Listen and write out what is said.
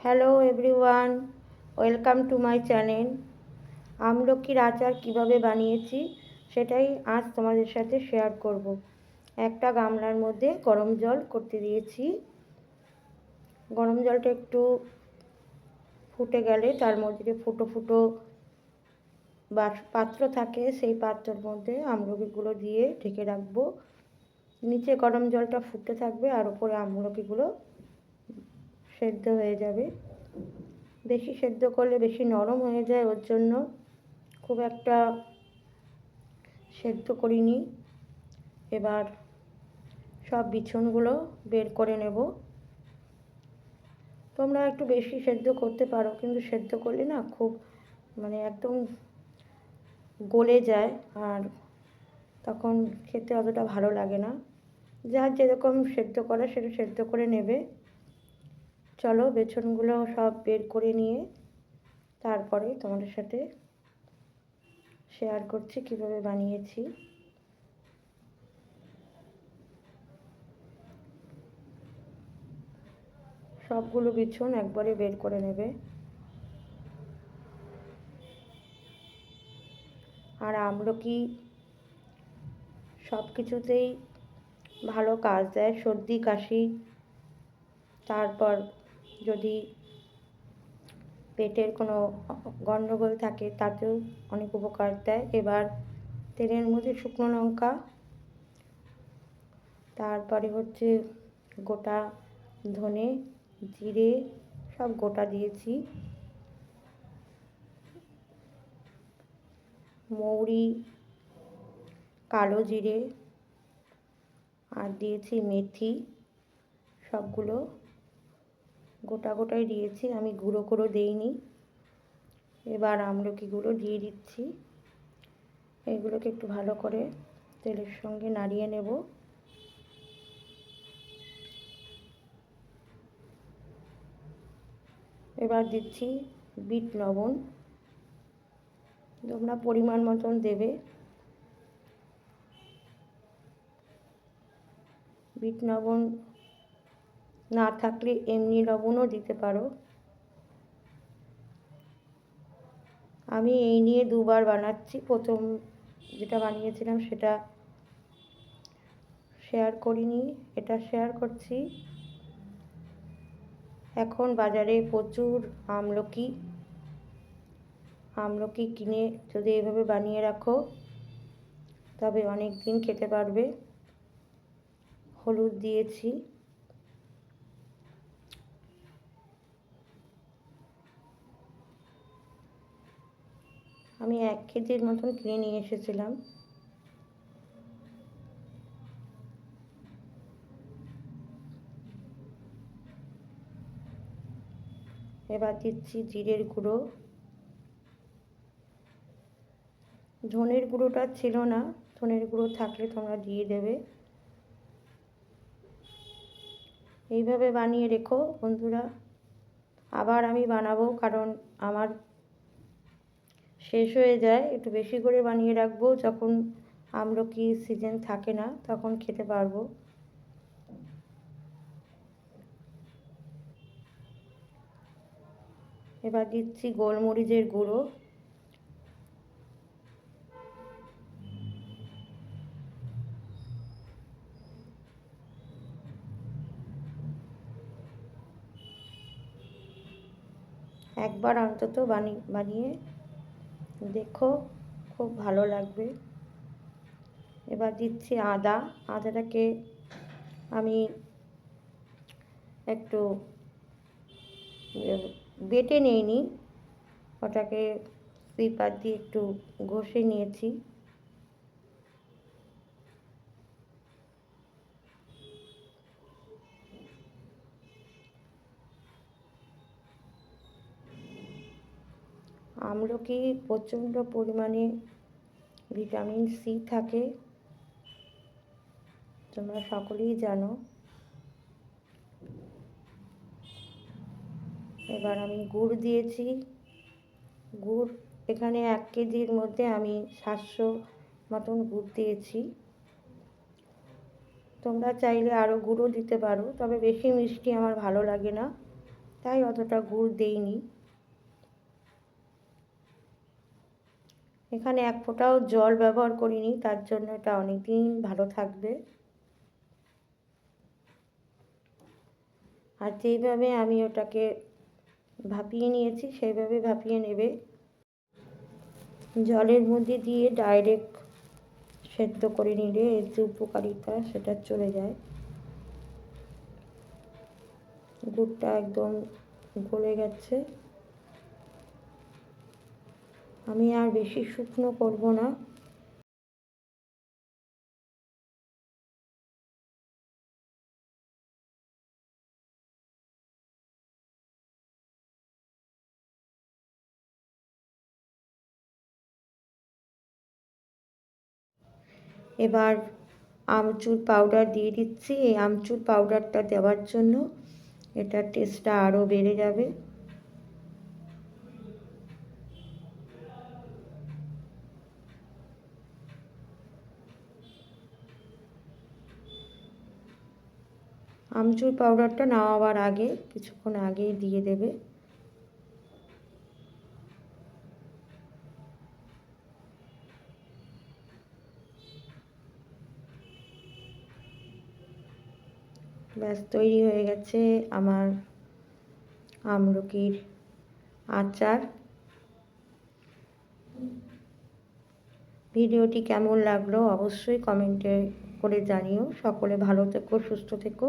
Hello everyone welcome to my channel আমলকির আচার কীভাবে বানিয়েছি সেটাই আজ তোমাদের সাথে শেয়ার করব। একটা গামলার মধ্যে গরম জল করতে দিয়েছি। গরম জলটা একটু ফুটে গেলে তার মধ্যে ফুটো ফুটো পাত্র থাকে সেই পাত্রের মধ্যে আমলকিগুলো দিয়ে ঢেকে রাখব। নিচে গরম জলটা ফুটতে থাকবে আর উপরে আমলকিগুলো সেদ্ধ হয়ে যাবে। বেশি সেদ্ধ করলে বেশি নরম হয়ে যায়, ওর জন্য খুব একটা সেদ্ধ করিনি। এবার সব বিছনগুলো বের করে নেব। তোমরা একটু বেশি সেদ্ধ করতে পারো, কিন্তু সেদ্ধ করলে না খুব মানে একদম গলে যায় আর তখন খেতে অতটা ভালো লাগে না। যার যেরকম সেদ্ধ করা সেটা সেদ্ধ করে নেবে। চলো বেছনগুলো সব বের করে নিয়ে তারপরে তোমাদের সাথে শেয়ার করছি কীভাবে বানিয়েছি। সবগুলো বিছন একবারে বের করে নেবে। আর আমলকি সব কিছুতেই ভালো কাজ দেয়? সর্দি, কাশি, তারপর যদি পেটের কোনো গণ্ডগোল থাকে তাতেও অনেক উপকার দেয়। এবার তেলের মধ্যে শুকনো লঙ্কা, তারপরে হচ্ছে গোটা ধনে, জিরে, সব গোটা দিয়েছি। মৌরি, কালো জিরে, আর দিয়েছি মেথি, সবগুলো গোটা গোটাই দিয়েছি, আমি গুঁড়ো করে দেইনি। এবার আমলকিগুলো দিয়ে দিচ্ছি। এগুলোকে একটু ভালো করে তেলের সঙ্গে নাড়িয়ে নেব। এবার দিচ্ছি বিট লবণ। তোমরা পরিমাণ মতন দেবে। বিট লবণ না থাকলে এমনি লবণও দিতে পারো। আমি এই নিয়ে দুবার বানাচ্ছি। প্রথম যেটা বানিয়েছিলাম সেটা শেয়ার করিনি। এটা শেয়ার করছি। এখন বাজারে প্রচুর আমলকি। আমলকি কিনে যদি এভাবে বানিয়ে রাখো, তবে অনেক দিন খেতে পারবে। হলুদ দিয়েছি। আমি এক কেজির মতন কিনে নিয়ে এসেছিলাম। এবার দিচ্ছি জিরের গুঁড়ো। ধনের গুঁড়োটা ছিল না, ধনের গুঁড়ো থাকলে তোমরা দিয়ে দেবে। এইভাবে বানিয়ে রেখো বন্ধুরা। আবার আমি বানাবো কারণ আমার শেষ হয়ে যায়, একটু বেশি করে বানিয়ে রাখব, যখন আমলকি সিজন থাকে না, তখন খেতে পারব। এবার দিচ্ছি গোলমরিচের গুঁড়ো। একবার অন্তত বানিয়ে বানিয়ে দেখো, খুব ভালো লাগবে। এবার দিচ্ছি আদা। আদাটাকে আমি একটু বেটে নিইনি। ওটাকে সুইপার দিয়ে একটু ঘষে নিয়েছি। আমলকি প্রচণ্ড পরিমাণে ভিটামিন সি থাকে। তোমরা সকলেই জানো। এবার আমি গুড় দিয়েছি। গুড় এখানে এক কেজির মধ্যে আমি সাতশো মতন গুড় দিয়েছি। তোমরা চাইলে আরও গুঁড়ো দিতে পারো, তবে বেশি মিষ্টি আমার ভালো লাগে না, তাই অতটা গুড় দেইনি। এখানে এক ফোঁটাও জল ব্যবহার করিনি, তার জন্য এটা অনেক দিন ভালো থাকবে। আর যেইভাবে আমি ওটাকে ভাপিয়ে নিয়েছি, সেইভাবে ভাপিয়ে নেবে। জলের মধ্যে দিয়ে ডাইরেক্ট সেদ্ধ করে নিলে এর যে উপকারিতা সেটা চলে যায়। গুড়টা একদম গলে গেছে। আমি আর বেশি শুকনো করব না। এবার আমচুর পাউডার দিয়ে দিচ্ছি। এই আমচুর পাউডারটা দেওয়ার জন্য এটার টেস্টটা আরও বেড়ে যাবে। আমচুর পাউডারটা নামাবার আগে, কিছুক্ষণ আগেই দিয়ে দেবে। ব্যাস, তৈরি হয়ে গেছে আমার আমলকির আচার। ভিডিওটি কেমন লাগল অবশ্যই কমেন্টে করে জানিও। সকলে ভালো থেকো, সুস্থ থেকো।